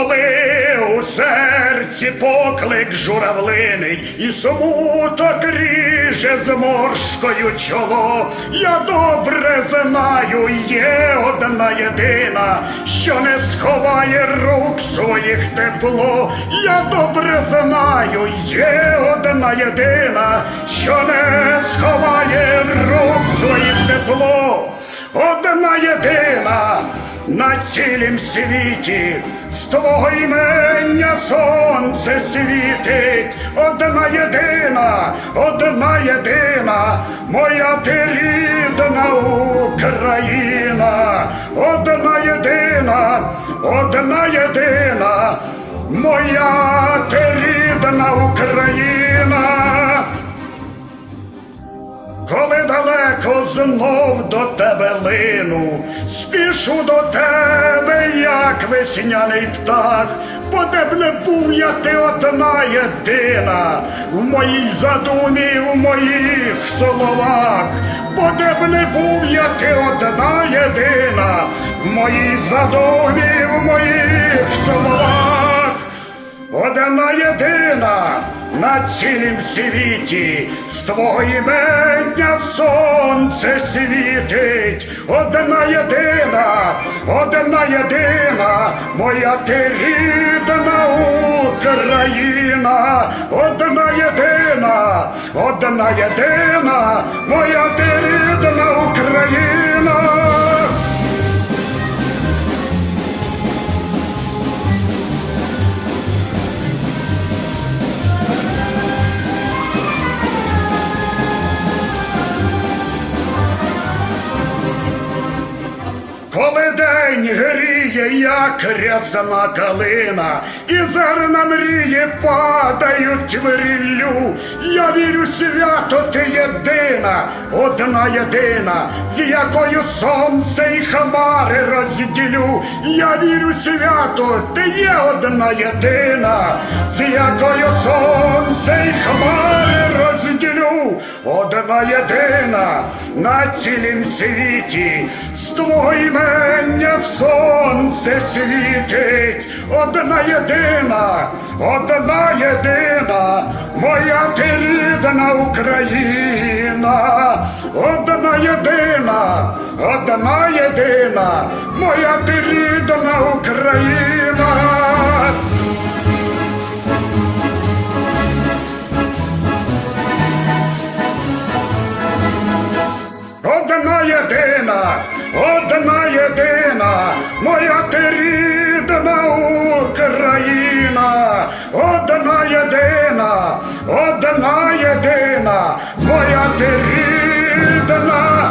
Коли у серці поклик журавлиний і смуток ріже зморшкою чоло, я добре знаю, є одна єдина, що не сховає рук своїх тепло. Я добре знаю, є одна єдина, що не сховає рук своїх тепло. Одна на цілім світі, з твого імення сонце світить, одна єдина, одна єдина, моя ти рідна Україна, одна єдина, одна єдина, моя ти рідна Україна. Далеко знов до тебе лину, спішу до тебе, як весняний птах, бо де б не був я ти одна єдина, в моїй задумі, в моїх словах, бо де б не був я ти одна єдина, в моїй задумі, в моїх словах. Одна єдина на цілім світі, з твого імення сонце світить. Одна єдина, одна єдина, моя ти рідна Україна, одна єдина, одна єдина, моя ти рідна Україна. День гріє, як рясна калина, і зерна мрії падають в ріллю. Я вірю, свято ти єдина, одна єдина, з якою сонце і хмари розділю. Я вірю, свято, ти є одна єдина, з якою сонце і хмари розділю. Одна єдина на цілім світі, з твого імення сонце світить. Одна єдина, одна єдина, моя ти рідна Україна, одна єдина, одна єдина, моя ти рідна Україна. Єдина, одна єдина, моя ти рідна Україна, одна єдина, одна єдина, моя ти рідна